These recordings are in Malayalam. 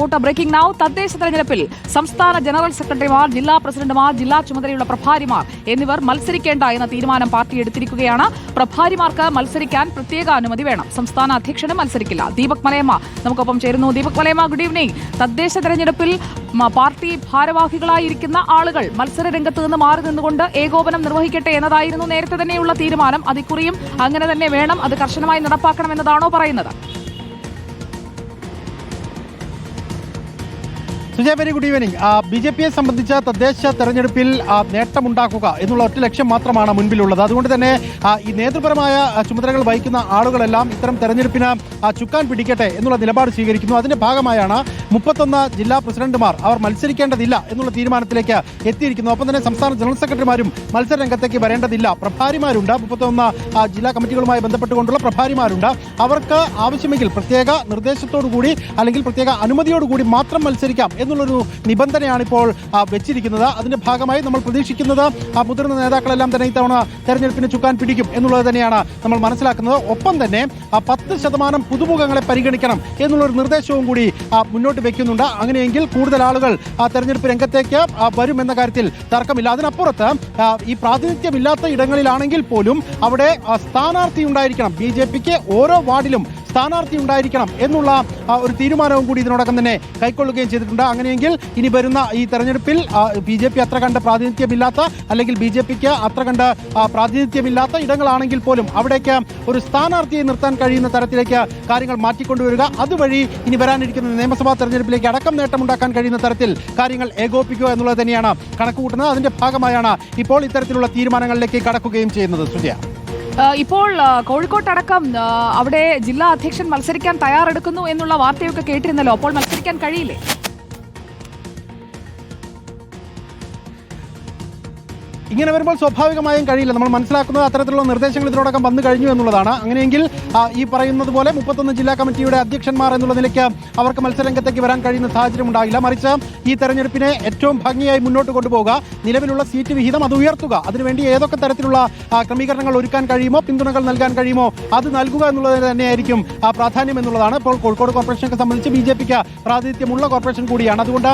റിപ്പോർട്ട് ബ്രേക്കിംഗ് നൌ തദ്ദേശ തെരഞ്ഞെടുപ്പിൽ സംസ്ഥാന ജനറൽ സെക്രട്ടറിമാർ ജില്ലാ പ്രസിഡന്റുമാർ ജില്ലാ ചുമതലയുള്ള പ്രഭാരിമാർ എന്നിവർ മത്സരിക്കേണ്ട എന്ന തീരുമാനം പാർട്ടി എടുത്തിരിക്കുകയാണ്. പ്രഭാരിമാർക്ക് മത്സരിക്കാൻ പ്രത്യേക അനുമതി വേണം. സംസ്ഥാന അധ്യക്ഷനും മത്സരിക്കില്ല. ദീപക് മലയമ്മ നമുക്കൊപ്പം ചേരുന്നു. ദീപക് മലയമ്മ ഗുഡ് ഈവനിംഗ് തദ്ദേശ തെരഞ്ഞെടുപ്പിൽ പാർട്ടി ഭാരവാഹികളായിരിക്കുന്ന ആളുകൾ മത്സര രംഗത്ത് നിന്ന് മാറി നിന്നുകൊണ്ട് ഏകോപനം നിർവഹിക്കട്ടെ എന്നതായിരുന്നു നേരത്തെ തന്നെയുള്ള തീരുമാനം. അതിക്കുറിയും അങ്ങനെ തന്നെ വേണം അത് കർശനമായി നടപ്പാക്കണമെന്നതാണോ പറയുന്നത്? Sujay very good evening B J പിയെ സംബന്ധിച്ച തദ്ദേശ തെരഞ്ഞെടുപ്പിൽ നേട്ടമുണ്ടാക്കുക എന്നുള്ള ഒറ്റ ലക്ഷ്യം മാത്രമാണ് മുൻപിലുള്ളത്. അതുകൊണ്ട് തന്നെ ഈ നേതൃപരമായ ചുമതലകൾ വഹിക്കുന്ന ആളുകളെല്ലാം ഇത്തരം തെരഞ്ഞെടുപ്പിന് ചുക്കാൻ പിടിക്കട്ടെ എന്നുള്ള നിലപാട് സ്വീകരിക്കുന്നു. അതിന്റെ ഭാഗമായാണ് മുപ്പത്തൊന്ന് ജില്ലാ പ്രസിഡന്റുമാർ അവർ മത്സരിക്കേണ്ടതില്ല എന്നുള്ള തീരുമാനത്തിലേക്ക് എത്തിയിരിക്കുന്നു ഒപ്പം തന്നെ സംസ്ഥാന ജനറൽ സെക്രട്ടറിമാരും മത്സര രംഗത്തേക്ക് വരേണ്ടതില്ല. പ്രഭാരിമാരുണ്ട്. മുപ്പത്തൊന്ന് ജില്ലാ കമ്മിറ്റികളുമായി ബന്ധപ്പെട്ടുകൊണ്ടുള്ള പ്രഭാരിമാരുണ്ട്. അവർക്ക് ആവശ്യമെങ്കിൽ പ്രത്യേക നിർദ്ദേശത്തോടു കൂടി അല്ലെങ്കിൽ പ്രത്യേക അനുമതിയോടുകൂടി മാത്രം മത്സരിക്കാം എന്നുള്ളൊരു നിബന്ധനയാണ് ഇപ്പോൾ വെച്ചിരിക്കുന്നത്. അതിന്റെ ഭാഗമായി നമ്മൾ പ്രതീക്ഷിക്കുന്നത് ആ മുതിർന്ന നേതാക്കളെല്ലാം തന്നെ ഇത്തവണ തെരഞ്ഞെടുപ്പിന് ചുക്കാൻ പിടിക്കും എന്നുള്ളത് തന്നെയാണ് നമ്മൾ മനസ്സിലാക്കുന്നത്. ഒപ്പം തന്നെ ആ പത്ത് ശതമാനം പുതുമുഖങ്ങളെ പരിഗണിക്കണം എന്നുള്ളൊരു നിർദ്ദേശവും കൂടി മുന്നോട്ട് വെക്കുന്നുണ്ട്. അങ്ങനെയെങ്കിൽ കൂടുതൽ ആളുകൾ ആ തെരഞ്ഞെടുപ്പ് രംഗത്തേക്ക് ആ, വരും എന്ന കാര്യത്തിൽ തർക്കമില്ല. അതിനപ്പുറത്ത് ഈ പ്രാതിനിധ്യമില്ലാത്ത ഇടങ്ങളിലാണെങ്കിൽ പോലും അവിടെ സ്ഥാനാർത്ഥി ഉണ്ടായിരിക്കണം. ബി ജെ പിക്ക് ഓരോ വാർഡിലും സ്ഥാനാർത്ഥി ഉണ്ടായിരിക്കണം എന്നുള്ള ഒരു തീരുമാനവും കൂടി ഇതിനോടകം തന്നെ കൈക്കൊള്ളുകയും ചെയ്തിട്ടുണ്ട്. അങ്ങനെയെങ്കിൽ ഇനി വരുന്ന ഈ തെരഞ്ഞെടുപ്പിൽ ബി ജെ പി അത്ര കണ്ട് പ്രാതിനിധ്യമില്ലാത്ത അല്ലെങ്കിൽ ബി ജെ പിക്ക് അത്ര കണ്ട് പ്രാതിനിധ്യമില്ലാത്ത ഇടങ്ങളാണെങ്കിൽ പോലും അവിടേക്ക് ഒരു സ്ഥാനാർത്ഥിയെ നിർത്താൻ കഴിയുന്ന തരത്തിലേക്ക് കാര്യങ്ങൾ മാറ്റിക്കൊണ്ടുവരിക. അതുവഴി ഇനി വരാനിരിക്കുന്ന നിയമസഭാ തെരഞ്ഞെടുപ്പിലേക്ക് അടക്കം നേട്ടമുണ്ടാക്കാൻ കഴിയുന്ന തരത്തിൽ കാര്യങ്ങൾ ഏകോപിക്കുക എന്നുള്ളത് തന്നെയാണ് കണക്കുകൂട്ടുന്നത്. അതിന്റെ ഭാഗമായാണ് ഇപ്പോൾ ഇത്തരത്തിലുള്ള തീരുമാനങ്ങളിലേക്ക് കടക്കുകയും ചെയ്യുന്നത്. സുജയ. ഇപ്പോൾ കോഴിക്കോട്ടടക്കം അവിടെ ജില്ലാ അധ്യക്ഷൻ മത്സരിക്കാൻ തയ്യാറെടുക്കുന്നു എന്നുള്ള വാർത്തയൊക്കെ കേട്ടിരുന്നല്ലോ. അപ്പോൾ മത്സരിക്കാൻ കഴിയില്ലേ? ഇങ്ങനെ വരുമ്പോൾ സ്വാഭാവികമായും കഴിയില്ല. നമ്മൾ മനസ്സിലാക്കുന്നത് അത്തരത്തിലുള്ള നിർദ്ദേശങ്ങൾ ഇതിനോടകം വന്നു കഴിഞ്ഞു എന്നുള്ളതാണ്. അങ്ങനെയെങ്കിൽ ഈ പറയുന്നത് പോലെ മുപ്പത്തൊന്ന് ജില്ലാ കമ്മിറ്റിയുടെ അധ്യക്ഷന്മാർ എന്നുള്ള നിലയ്ക്ക് അവർക്ക് മത്സരരംഗത്തേക്ക് വരാൻ കഴിയുന്ന സാഹചര്യം ഉണ്ടാകില്ല മറിച്ച് ഈ തെരഞ്ഞെടുപ്പിനെ ഏറ്റവും ഭംഗിയായി മുന്നോട്ട് കൊണ്ടുപോകുക നിലവിലുള്ള സീറ്റ് വിഹിതം അത് ഉയർത്തുക അതിനുവേണ്ടി ഏതൊക്കെ തരത്തിലുള്ള ക്രമീകരണങ്ങൾ ഒരുക്കാൻ കഴിയുമോ പിന്തുണകൾ നൽകാൻ കഴിയുമോ അത് നൽകുക എന്നുള്ളത് തന്നെയായിരിക്കും പ്രാധാന്യം എന്നുള്ളതാണ്. ഇപ്പോൾ കോഴിക്കോട് കോർപ്പറേഷനെ സംബന്ധിച്ച് ബി ജെ പിക്ക് പ്രാതിനിധ്യമുള്ള കോർപ്പറേഷൻ കൂടിയാണ്. അതുകൊണ്ട്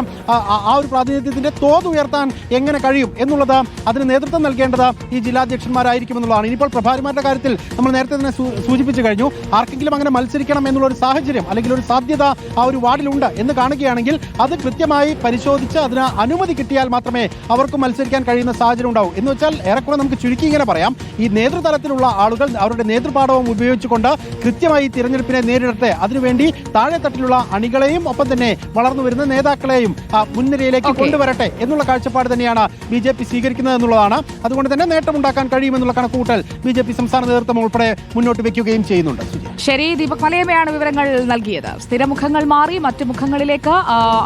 ആ ഒരു പ്രാതിനിധ്യത്തിന്റെ തോത് ഉയർത്താൻ എങ്ങനെ കഴിയും എന്നുള്ളത് അതിന് നേതൃത്വം നൽകേണ്ടത് ഈ ജില്ലാധ്യക്ഷന്മാരായിരിക്കുമെന്നുള്ളതാണ്. ഇനിയിപ്പോൾ പ്രഭാരിമാരുടെ കാര്യത്തിൽ നമ്മൾ നേരത്തെ തന്നെ സൂചിപ്പിച്ചു കഴിഞ്ഞു. ആർക്കെങ്കിലും അങ്ങനെ മത്സരിക്കണം എന്നുള്ള ഒരു സാഹചര്യം അല്ലെങ്കിൽ ഒരു സാധ്യത ആ ഒരു വാർഡിലുണ്ട് എന്ന് കാണുകയാണെങ്കിൽ അത് കൃത്യമായി പരിശോധിച്ച് അതിന് അനുമതി കിട്ടിയാൽ മാത്രമേ അവർക്ക് മത്സരിക്കാൻ കഴിയുന്ന സാഹചര്യം ഉണ്ടാവൂ. എന്ന് വെച്ചാൽ ഏറെക്കുറെ നമുക്ക് ചുരുക്കി ഇങ്ങനെ പറയാം. ഈ നേതൃതലത്തിലുള്ള ആളുകൾ അവരുടെ നേതൃപാഠവും ഉപയോഗിച്ചുകൊണ്ട് കൃത്യമായി തിരഞ്ഞെടുപ്പിനെ നേരിടട്ടെ. അതിനുവേണ്ടി താഴെത്തട്ടിലുള്ള അണികളെയും ഒപ്പം തന്നെ വളർന്നു വരുന്ന നേതാക്കളെയും മുൻനിരയിലേക്ക് കൊണ്ടുവരട്ടെ എന്നുള്ള കാഴ്ചപ്പാട് തന്നെയാണ് ബി ജെ പി സ്വീകരിക്കുന്നത് എന്നുള്ളതാണ് അതുകൊണ്ട് തന്നെ നേട്ടമുണ്ടാക്കാൻ കഴിയുമെന്നുള്ള കണക്കുകൂട്ടൽ ബി ജെ പി സംസ്ഥാന നേതൃത്വം ഉൾപ്പെടെ മുന്നോട്ട് വെക്കുകയും ചെയ്യുന്നുണ്ട്. ശരി ദീപക് മലയമ്മയാണ് വിവരങ്ങൾ നൽകിയത്. സ്ഥിരമുഖങ്ങൾ മാറി മറ്റു മുഖങ്ങളിലേക്ക്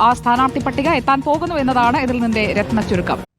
ആ സ്ഥാനാർത്ഥി പട്ടിക എത്താൻ പോകുന്നു എന്നതാണ് ഇതിൽ നിന്റെ രത്ന ചുരുക്കം.